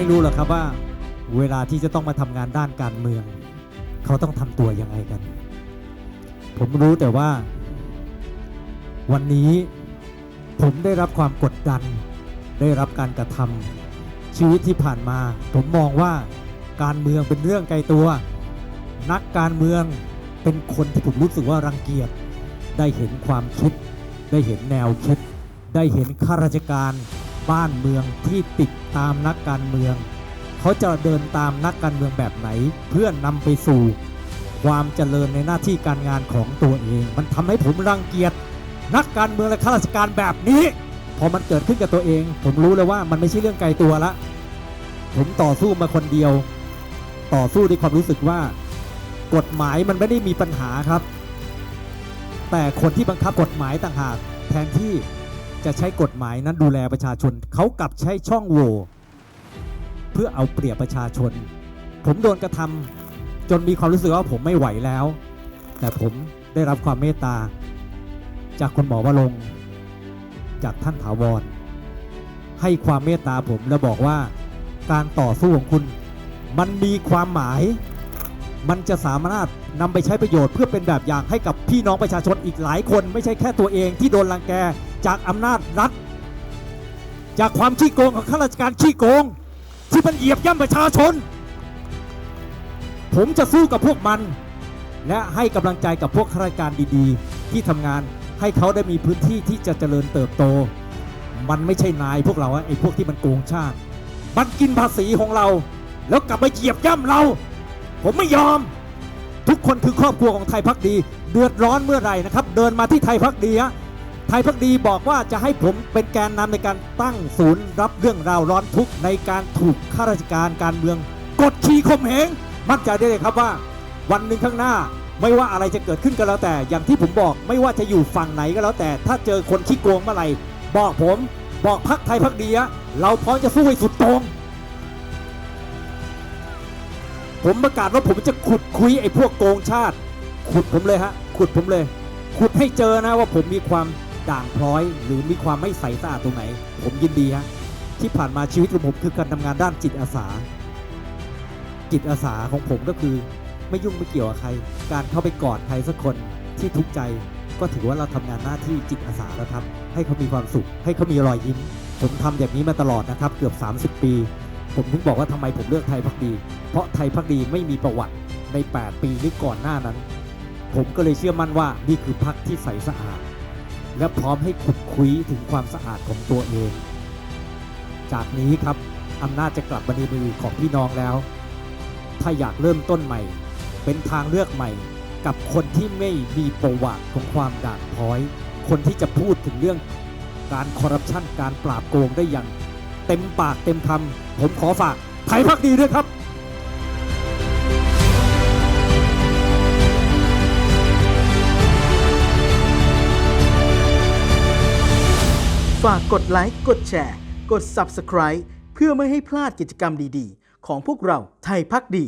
ไม่รู้หรอกครับว่า เวลาที่จะต้องมาทำงานด้านการเมือง เขาต้องทำตัวยังไงกัน ผมรู้แต่ว่า วันนี้ผมได้รับความกดดัน ได้รับการกระทำชีวิตที่ผ่านมา ผมมองว่าการเมืองเป็นเรื่องไกลตัว นักการเมืองเป็นคนที่ผมรู้สึกว่ารังเกียจได้เห็นความคิด ได้เห็นแนวคิด ได้เห็นข้าราชการ บ้านเมืองที่ติดตามนักการเมือง เขาจะเดินตามนักการเมืองแบบไหน เพื่อนำไปสู่ความเจริญในหน้าที่การงานของตัวเอง มันทำให้ผมรังเกียจนักการเมืองและข้าราชการแบบนี้ พอมันเกิดขึ้นกับตัวเอง ผมรู้เลยว่ามันไม่ใช่เรื่องไกลตัวละ ผมต่อสู้มาคนเดียว ต่อสู้ด้วยความรู้สึกว่า กฎหมายมันไม่ได้มีปัญหาครับ แต่คนที่บังคับกฎหมายต่างหากแทนที่ จะใช้กฎหมายนั้นดูแลประชาชน เขากลับใช้ช่องโหว่เพื่อเอาเปรียบประชาชน ผมโดนกระทำจนมีความรู้สึกว่าผมไม่ไหวแล้ว แต่ผมได้รับความเมตตา จากคุณหมอวรงจากท่านถาวร ให้ความเมตตาผมและบอกว่าการต่อสู้ของคุณ มันมีความหมาย มันจะสามารถนำไปใช้ประโยชน์เพื่อเป็นแบบอย่างให้กับพี่น้องประชาชนอีกหลายคน ไม่ใช่แค่ตัวเองที่โดนรังแก จากอำนาจรัฐ จากความขี้โกงของข้าราชการขี้โกง ที่มันเหยียบย่ำประชาชน ผมจะสู้กับพวกมัน และให้กำลังใจกับพวกข้าราชการดีๆ ที่ทำงานให้เขาได้มีพื้นที่ที่จะเจริญเติบโต มันไม่ใช่นายพวกเราไอ้พวกที่มันโกงชาติ มันกินภาษีของเรา แล้วกลับมาเหยียบย่ำเรา ผมไม่ยอม ทุกคนคือครอบครัวของไทยพักดี เดือดร้อนเมื่อไหร่นะครับ เดินมาที่ไทยพักดีฮะ ไทยพักดีบอกว่าจะให้ผมเป็นแกนนำในการตั้งศูนย์ รับเรื่องราวร้อนทุกในการถูกข้าราชการการเมือง กดขี่ข่มเหงมั่นใจได้เลยครับว่า วันหนึ่งข้างหน้าไม่ว่าอะไรจะเกิดขึ้นก็แล้วแต่ อย่างที่ผมบอกไม่ว่าจะอยู่ฝั่งไหนก็แล้วแต่ ถ้าเจอคนขี้โกงเมื่อไหร่บอกผมบอกพักไทยพักดีอะเราพร้อมจะสู้ให้สุดตรงผมประกาศว่าผมจะขุดคุยไอ้พวกโกงชาติ ขุดผมเลยฮะ ขุดผมเลย ขุดให้เจอนะว่าผมมีความ ด่างพร้อย หรือมีความไม่ใสสะอาดตรงไหน ผมยินดีฮะที่ผ่านมาชีวิตของผมคือการทำงานด้านจิตอาสา จิตอาสาของผมก็คือ ไม่ยุ่งไม่เกี่ยวกับใคร การเข้าไปกอดใครสักคนที่ทุกข์ใจ ก็ถือว่าเราทำงานหน้าที่จิตอาสาแล้วครับ ให้เขามีความสุข ให้เขามีรอยยิ้ม ผมทำแบบนี้มาตลอดนะครับ เกือบ 30 ปี ผมถึงบอกว่าทำไมผมเลือกไทยพักดี เพราะไทยพักดีไม่มีประวัติใน 8 ปีหรือก่อนหน้านั้น ผมก็เลยเชื่อมั่นว่านี่คือพักที่ใสสะอาด และพร้อมให้ขุดคุยถึงความสะอาดของตัวเอง จากนี้ครับอำนาจจะกลับมาในมือของพี่น้องแล้ว ถ้าอยากเริ่มต้นใหม่ เป็นทางเลือกใหม่ กับคนที่ไม่มีประวัติของความด่างพ้อย คนที่จะพูดถึงเรื่องการคอร์รัปชันการปราบโกงได้อย่าง เต็มปากเต็มคำผมขอฝากไทยพักดีด้วยครับากกดไลค์ กดแชร์ กด Subscribe เพื่อไม่ให้พลาดกิจกรรมดีๆ ของพวกเราไทยพักดี